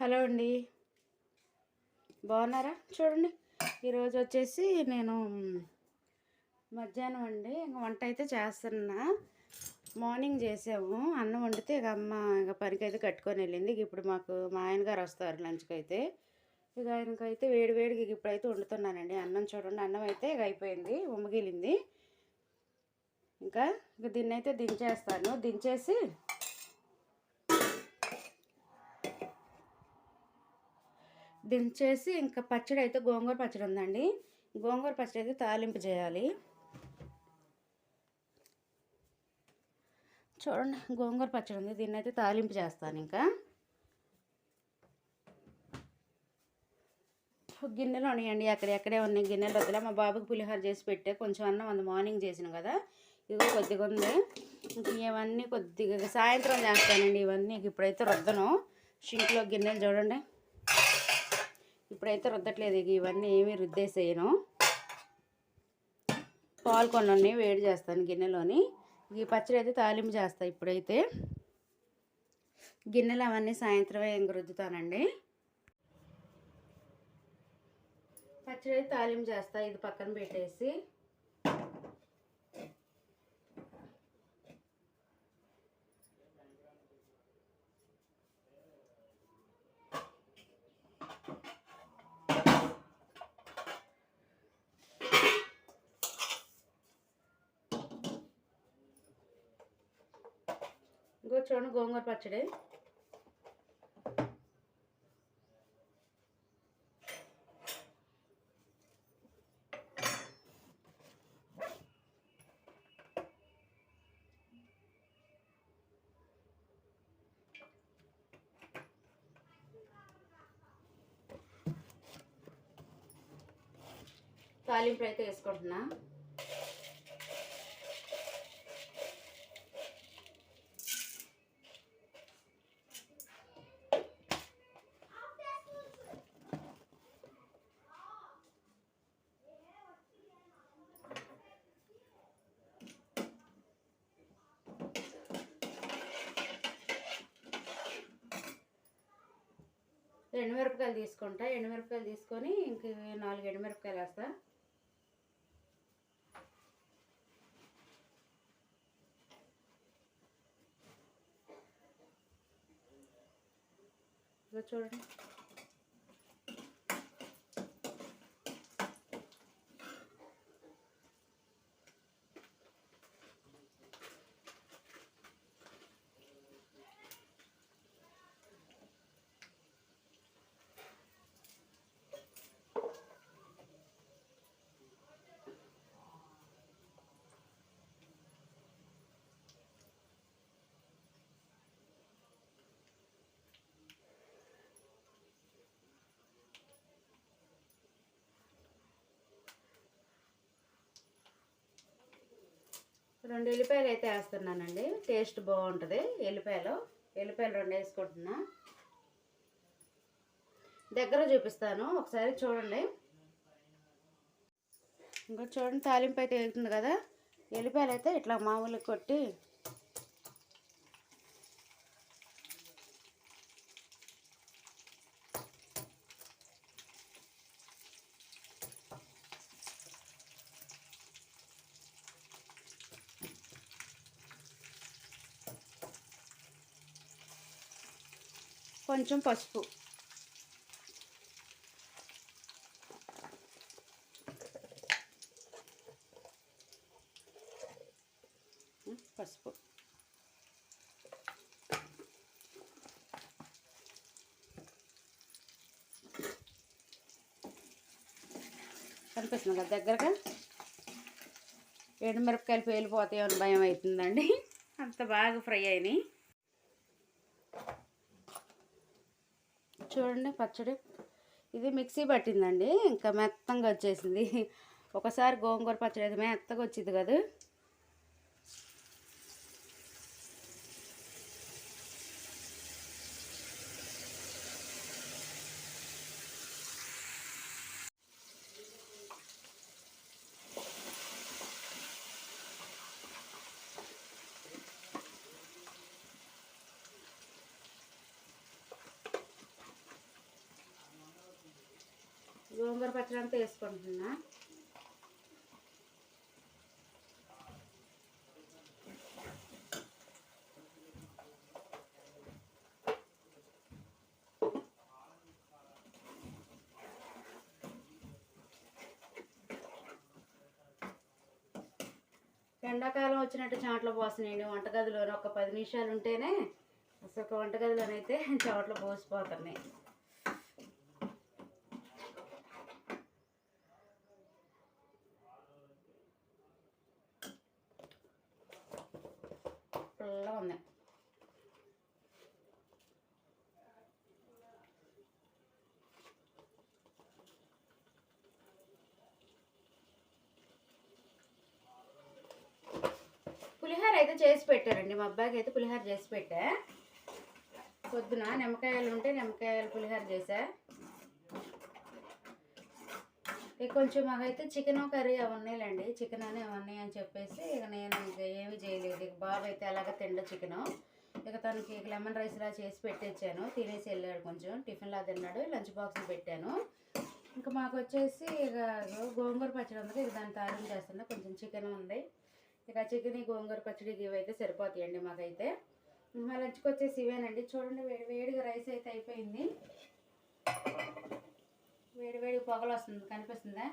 Hello అండి. బాగున్నారా? చూడండి. ఈరోజు వచ్చేసి నేను మధ్యాహ్నం అండి. ఇంకా వంట అయితే చేస్తున్నా. మార్నింగ్ చేసాము. అన్నం వండితే ఇక అమ్మ ఇక పనికి అయితే కట్టుకొని వెళ్ళింది. ఇక ఇప్పుడు మాకు మా ఆయనగారు వస్తారు లంచ్కి అయితే. ఇక ఆయనకైతే వేడి వేడికి ఇప్పుడైతే వండుతున్నానండి. అన్నం చూడండి. అన్నం అయితే ఇక అయిపోయింది. ఉమ్మగిలింది. ఇంకా ఇక దీన్ని అయితే దించేస్తాను. దించేసి దించేసి ఇంకా పచ్చడి అయితే గోంగూర పచ్చడి ఉందండి. గోంగూర పచ్చడి అయితే తాలింపు చేయాలి. చూడండి గోంగూర పచ్చడి ఉంది. దీన్ని అయితే తాలింపు చేస్తాను ఇంకా. గిన్నెలు ఉన్నాయండి. అక్కడ ఎక్కడే ఉన్నాయి గిన్నెలు వద్దులే మా బాబుకి పులిహోర చేసి పెట్టే. కొంచెం అన్నం ఉంది మార్నింగ్ చేసిన కదా. ఇది కొద్దిగా ఉంది. ఇవన్నీ కొద్దిగా సాయంత్రం చేస్తానండి ఇవన్నీ. ఇప్పుడైతే రొద్దను. షింక్లో గిన్నెలు చూడండి. ఇప్పుడైతే రుద్దట్లేదు ఇవన్నీ ఏమీ రుద్దేసేయను. పాలు కొన్ని వేడి చేస్తాను గిన్నెలోని. ఈ పచ్చడి అయితే తాలింపు చేస్తాను ఇప్పుడైతే. గిన్నెలు అవన్నీ సాయంత్రమే ఇంక రుద్దుతానండి. పచ్చడి అయితే తాలింపు చేస్తా ఇది పక్కన పెట్టేసి. ఇంకో చూడండి గోంగూర పచ్చడి. తాలింపు అయితే వేసుకుంటున్నా. ఎండుమిరపకాయలు తీసుకుంటా. ఎండుమిరపకాయలు తీసుకొని ఇంక నాలుగు ఎండుమిరపకాయలు వేస్తా. చూడండి. రెండు ఎల్లిపాయలు అయితే వేస్తున్నానండి. టేస్ట్ బాగుంటుంది. ఎల్లిపాయలు ఎల్లిపాయలు రెండు వేసుకుంటున్నా. దగ్గర చూపిస్తాను. ఒకసారి చూడండి. ఇంకా చూడండి తాలింపు అయితే వెళ్తుంది కదా. ఎల్లిపాయలు అయితే ఇట్లా మామూలు కొట్టి కొంచెం పసుపు. పసుపు. కనిపిస్తుంది కదా దగ్గరగా? ఎండుమిరపకాయలు పేలిపోతాయో అని భయం అవుతుందండి. అంత బాగా ఫ్రై అయినాయి. చూడండి పచ్చడి. ఇది మిక్సీ పట్టిందండి. ఇంకా మెత్తంగా వచ్చేసింది. ఒకసారి గోంగూర పచ్చడి అయితే మెత్తగా వచ్చింది కదా. గోంగూర పచ్చడి అంతా వేసుకుంటున్నా. ఎండాకాలం వచ్చినట్టు చాట్ల పోసినాయండి వంటగదిలోనే ఒక పది నిమిషాలు ఉంటేనే అసలు ఒక వంటగదిలోనైతే చాట్లు పోసిపోతున్నాయి పుల్లగా ఉన్నాయి పులిహోర అయితే చేసి పెట్టారండి మా అబ్బాయికి అయితే పులిహోర చేసి పెట్టా. పొద్దున నిమ్మకాయలు ఉంటే నిమ్మకాయలు పులిహోర చేసా. ఇక కొంచెం మాకైతే చికెన్ కర్రీ అవి ఉన్నాయిలేండి. చికెన్ అని ఉన్నాయి అని చెప్పేసి ఇక నేను ఇక ఏమి చేయలేదు. ఇక బాబు అయితే అలాగ తిండ చికెన్. ఇక తనకి ఇక లెమన్ రైస్లా చేసి పెట్టించాను తినేసి వెళ్ళాడు కొంచెం. టిఫిన్లా తిన్నాడు. లంచ్ బాక్స్ పెట్టాను. ఇంకా మాకు వచ్చేసి ఇక గోంగూర పచ్చడి ఉంది ఇక దాన్ని తాలింపు చేస్తున్నా. కొంచెం చికెన్ ఉంది. ఇక చికెన్ గోంగూర పచ్చడి ఇవి అయితే సరిపోతాయండి మాకైతే. మా లంచ్కి వచ్చేసి ఇవేనండి. చూడండి వేడి వేడిగా రైస్ అయితే అయిపోయింది. వేడి వేడి పొగలు వస్తుంది కనిపిస్తుందా?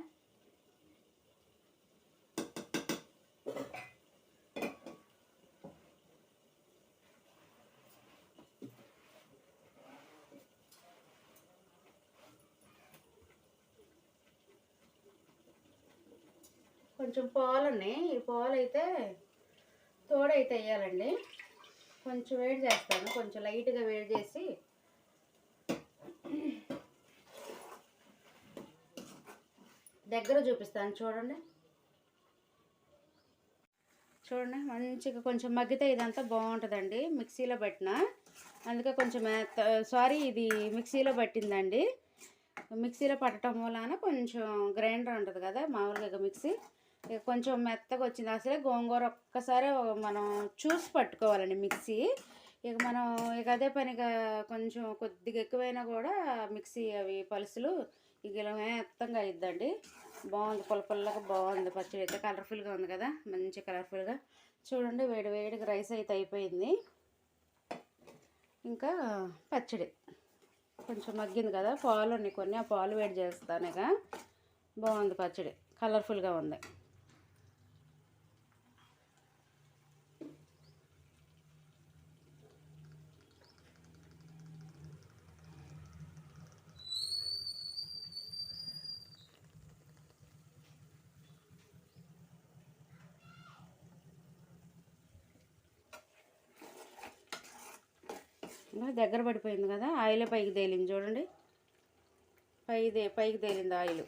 కొంచెం పాలు ఉన్నాయి ఈ పాలు అయితే తోడైతే వేయాలండి కొంచెం వేడి చేస్తాను కొంచెం లైట్గా వేడి చేసి. దగ్గర చూపిస్తాను చూడండి. చూడండి మంచిగా కొంచెం మగ్గితే ఇదంతా బాగుంటుందండి మిక్సీలో పట్టిన. అందుకే కొంచెం సారీ ఇది మిక్సీలో పట్టిందండి. మిక్సీలో పట్టడం వలన కొంచెం గ్రైండర్ ఉంటుంది కదా మామూలుగా మిక్సీ. ఇక కొంచెం మెత్తగా వచ్చింది. అసలే గోంగూర ఒక్కసారి మనం చూసి పట్టుకోవాలండి మిక్సీ. ఇక మనం ఇక అదే పనిగా కొంచెం కొద్దిగా ఎక్కువైనా కూడా మిక్సీ అవి పలుసులు ఇక ఇలా మెత్తంగా అయిద్దండి. బాగుంది పుల్ల పుల్లగా బాగుంది. పచ్చడి అయితే కలర్ఫుల్గా ఉంది కదా మంచి కలర్ఫుల్గా. చూడండి వేడి వేడిగా రైస్ అయితే అయిపోయింది. ఇంకా పచ్చడి. కొంచెం మగ్గింది కదా పాలు ఉన్నాయి కొన్ని. ఆ పాలు వేడి చేస్తాను ఇక. బాగుంది పచ్చడి. కలర్ఫుల్గా ఉంది. ఇంకా దగ్గర పడిపోయింది కదా ఆయిల్ పైకి తేలింది చూడండి. పై పైకి తేలింది ఆయిల్.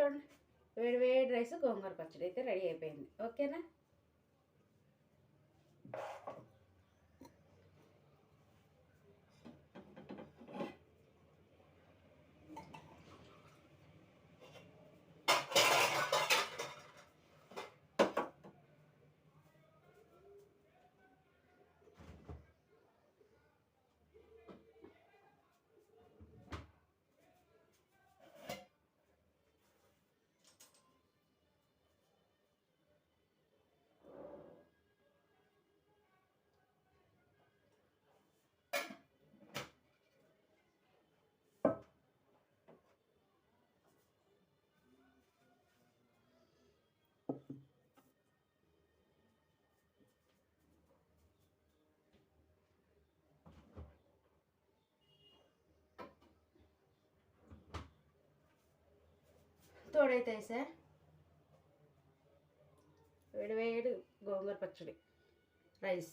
చూడండి. వేడి వేడి రైస్ గోంగూర పచ్చడి అయితే రెడీ అయిపోయింది. ఓకేనా? తోడైతే సార్. వేడి వేడి గోంగూర పచ్చడి రైస్.